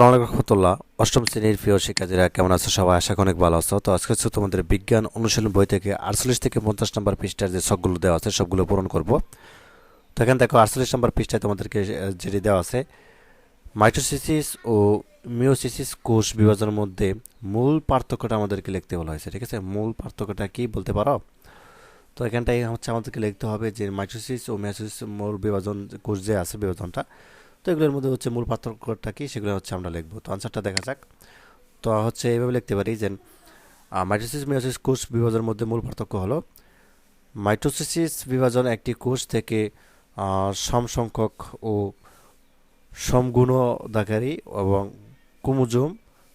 রহমতুল্লাহ। অষ্টম শ্রেণির প্রিয় শিক্ষার্থীরা, কেমন আছো সবাই? আশা অনেক ভালো আছো। তো আজকে হচ্ছে তোমাদের বিজ্ঞান অনুশীলন বই থেকে আটচল্লিশ থেকে পঞ্চাশ নম্বর পৃষ্ঠার যে সবগুলো দেওয়া আছে, সবগুলো পূরণ করব। তো এখানে দেখো, আটচল্লিশ নম্বর পৃষ্ঠায় তোমাদেরকে যেটি দেওয়া আছে, মাইটোসিসিস ও মিওসিসিস কোষ বিভাজনের মধ্যে মূল পার্থক্যটা আমাদেরকে লিখতে বলা হয়েছে, ঠিক আছে? মূল পার্থক্যটা কি বলতে পারো? তো এখানটাই হচ্ছে আমাদেরকে লিখতে হবে যে মাইটোসিস ও মিওসিস মূল বিভাজন কোষ যে আছে, বিভাজনটা তো এগুলোর মধ্যে হচ্ছে মূল পার্থক্যটা কি, সেগুলো হচ্ছে আমরা লিখব। তো আনসারটা দেখা যাক। তো হচ্ছে এইভাবে লিখতে পারি যে মাইটোসিস মিওসিস কোষ বিভাজনের মধ্যে মূল পার্থক্য হলো মাইটোসিস বিভাজন একটি কোষ থেকে সমসংখ্যক সম সংখ্যক ও সমগুণদাকারী এবং কুমুজুম,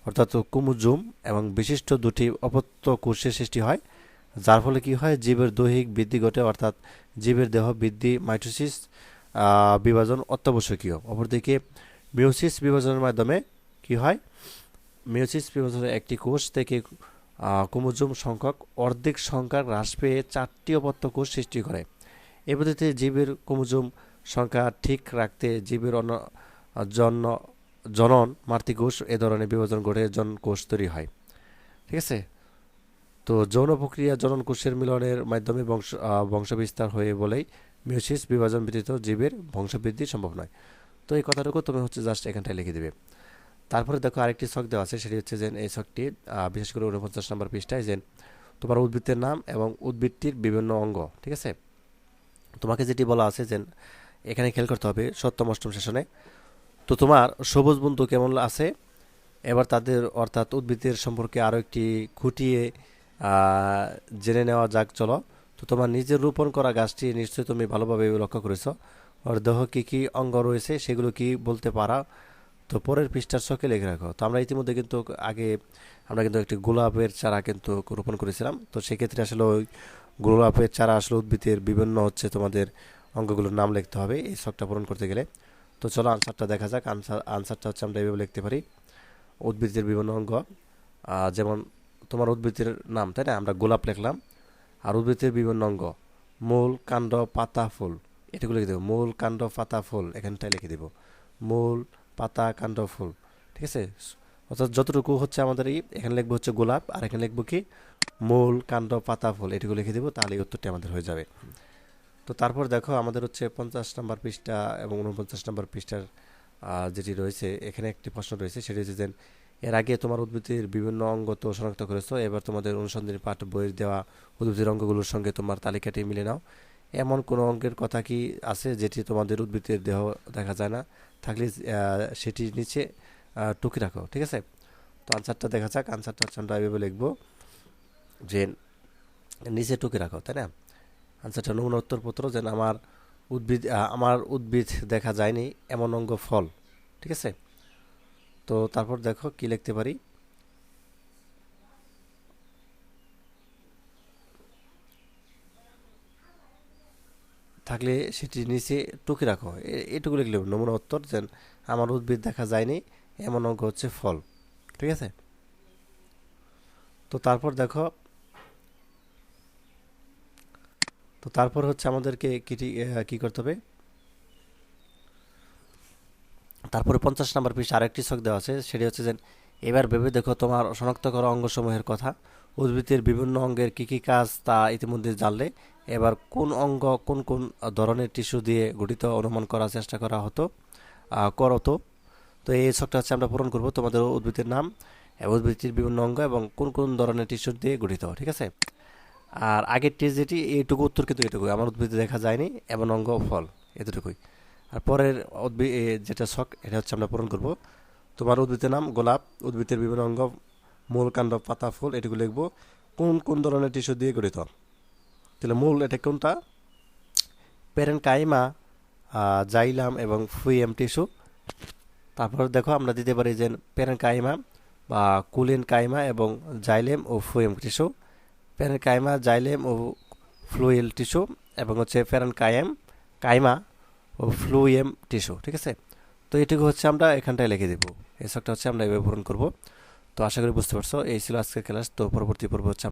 অর্থাৎ কুমুজুম এবং বিশিষ্ট দুটি অপত্য কোষের সৃষ্টি হয়, যার ফলে কি হয়, জীবের দৈহিক বৃদ্ধি ঘটে, অর্থাৎ জীবের দেহ বৃদ্ধি মাইটোসিস বিভাজন অত্যাবশ্যকীয়। অপরদিকে মিউসিস বিভাজনের মাধ্যমে কি হয়? মিউসিস বিভাজনের একটি কোষ থেকে ক্রোমোজোম সংখ্যক অর্ধেক সংখ্যা হ্রাস পেয়ে চারটি অপত্য কোষ সৃষ্টি করে। এ পদ্ধতিতে জীবের ক্রোমোজোম সংখ্যা ঠিক রাখতে জীবের অন্য জন্ম জনন মাতৃকোষ এ ধরনের বিভাজন ঘটে জন কোষ তৈরি হয়। ঠিক আছে? তো যৌন প্রক্রিয়া জনন কোষের মিলনের মাধ্যমে বংশ বংশবিস্তার হয়ে বলেই মিওসিস বিভাজন ব্যতীত জীবের বংশবৃদ্ধি সম্ভব নয় তো এই কথাটুকু তুমি হচ্ছে জাস্ট এখানটায় লিখে দেবে। তারপরে দেখো আরেকটি ছক দেওয়া আছে সেটি হচ্ছে যে এই আহ, বিশেষ করে উনপঞ্চাশ নম্বর পৃষ্ঠায় যে তোমার উদ্ভিদের নাম এবং উদ্ভিদটির বিভিন্ন অঙ্গ ঠিক আছে? তোমাকে যেটি বলা আছে যে এখানে খেয়াল করতে হবে সপ্তম অষ্টম সেশনে তো তোমার সবুজ বন্ধু কেমন আছে? এবার তাদের অর্থাৎ উদ্ভিদের সম্পর্কে আরও একটি খুঁটিয়ে জেনে নেওয়া যাক চলো। তো তোমার নিজের রোপণ করা গাছটি নিশ্চয়ই তুমি ভালোভাবে লক্ষ্য করেছ। ওর দেহ কী কী অঙ্গ রয়েছে সেগুলো কি বলতে পারা? তো পরের পৃষ্ঠার ছকে লিখে রাখো। তো আমরা ইতিমধ্যে কিন্তু আগে, আমরা কিন্তু একটি গোলাপের চারা কিন্তু রোপণ করেছিলাম। তো সেক্ষেত্রে আসলে ওই গোলাপের চারা আসলে উদ্ভিদের বিভিন্ন হচ্ছে তোমাদের অঙ্গগুলোর নাম লিখতে হবে এই শখটা পূরণ করতে গেলে। তো চলো আনসারটা দেখা যাক। আনসার, আনসারটা হচ্ছে আমরা এইভাবে লিখতে পারি। উদ্ভিদের বিভিন্ন অঙ্গ যেমন তোমার উদ্ভিদের নাম, তাই না? আমরা গোলাপ লিখলাম। আর উদ্ভিদের বিভিন্ন অঙ্গ। মূল, কাণ্ড, পাতা, ফুল। এটুকু লিখে দেবো। মূল, কাণ্ড, পাতা, ফুল। এখানটায় লিখে দেবো। মূল, পাতা, কাণ্ড, ফুল। ঠিক আছে? অর্থাৎ যতটুকু হচ্ছে আমাদের এই, এখানে লিখব হচ্ছে গোলাপ, আর এখানে লিখব কি? মূল, কাণ্ড, পাতা, ফুল। এটুকু লিখে দেবো, তাহলে উত্তরটি আমাদের হয়ে যাবে। তো তারপর দেখো, আমাদের হচ্ছে পঞ্চাশ নম্বর পৃষ্ঠা এবং উনপঞ্চাশ নম্বর পৃষ্ঠার যেটি রয়েছে, এখানে একটি প্রশ্ন রয়েছে। সেটি হচ্ছে যে এর আগে তোমার উদ্ভিদের বিভিন্ন অঙ্গ তো শনাক্ত করেছ এবার তোমাদের অনুসন্ধানী পাঠ বইয়ের দেওয়া উদ্ভিদের অঙ্গগুলোর সঙ্গে তোমার তালিকাটি মিলে নাও। এমন কোনো অঙ্গের কথা কি আছে যেটি তোমাদের উদ্ভিদের দেহ দেখা যায় না? থাকলে আহ, সেটি নিচে টুকি রাখো ঠিক আছে? তো আনসারটা দেখা যাক। আনসারটা হচ্ছে আমরা এভাবে লিখব যে নিচে টুকে রাখো তাই না? আনসারটা নমুনা উত্তরপত্র যে আমার উদ্ভিদ আমার উদ্ভিদ দেখা যায়নি এমন অঙ্গ ফল ঠিক আছে? তো তারপর দেখো কি লিখতে পারি? থাকলে সেটি নিচে টুকে রাখো। এটুকু লিখলে নমুনা উত্তর যে আমার উদ্ভিদ দেখা যায়নি, এমন অঙ্গ হচ্ছে ফল। ঠিক আছে? তো তারপর দেখো, তো তারপর হচ্ছে আমাদেরকে কি কি করতে হবে? তারপরে পঞ্চাশ নাম্বার পৃষ্ঠে আরেকটি ছক দেওয়া আছে সেটি হচ্ছে যে এবার ভেবে দেখো তোমার শনাক্ত করা অঙ্গসমূহের কথা। উদ্ভিদের বিভিন্ন অঙ্গের কি কি কাজ তা ইতিমধ্যে জানলে। এবার কোন অঙ্গ কোন কোন ধরনের টিস্যু দিয়ে গঠিত অনুমান করার চেষ্টা করা হতো আহ, করো তো এই ছকটা হচ্ছে আমরা পূরণ করব তোমাদের উদ্ভিদের নাম এবং উদ্ভিদের বিভিন্ন অঙ্গ এবং কোন কোন ধরনের টিস্যু দিয়ে গঠিত ঠিক আছে? আর আগের টেস্ট যেটি এইটুকু উত্তর কিন্তু এটুকুই। আমার উদ্ভিদে দেখা যায়নি এমন অঙ্গ ফল এতটুকুই। আর পরের উদ্ভিদ যেটা শখ, এটা হচ্ছে আমরা পূরণ করব। তোমার উদ্ভিদের নাম গোলাপ, উদ্ভিদের বিভিন্ন অঙ্গ, মূল কাণ্ড, পাতা, ফুল, এটুকু লিখব। কোন কোন ধরনের টিস্যু দিয়ে গঠিত? তাহলে মূল এটা কোনটা? প্যারেন কাইমা জাইলাম এবং ফুইএম টিস্যু। তারপর দেখো, আমরা দিতে পারি যে প্যারেন কাইমা বা কুলিন কাইমা এবং জাইলেম ও phloem tissue. Parenchyma xylem ও ফ্লুইল টিস্যু এবং হচ্ছে প্যারেন কায়েম কাইমা। ও ফ্লুয়েম টিস্যু, ঠিক আছে? তো এটুকু হচ্ছে আমরা এখানটায় লিখে দেবো। এই সবটা হচ্ছে আমরা এভাবে পূরণ করব। তো আশা করি বুঝতে পারছ, এই ছিল আজকের ক্লাস। তো পরবর্তী পর্ব হচ্ছে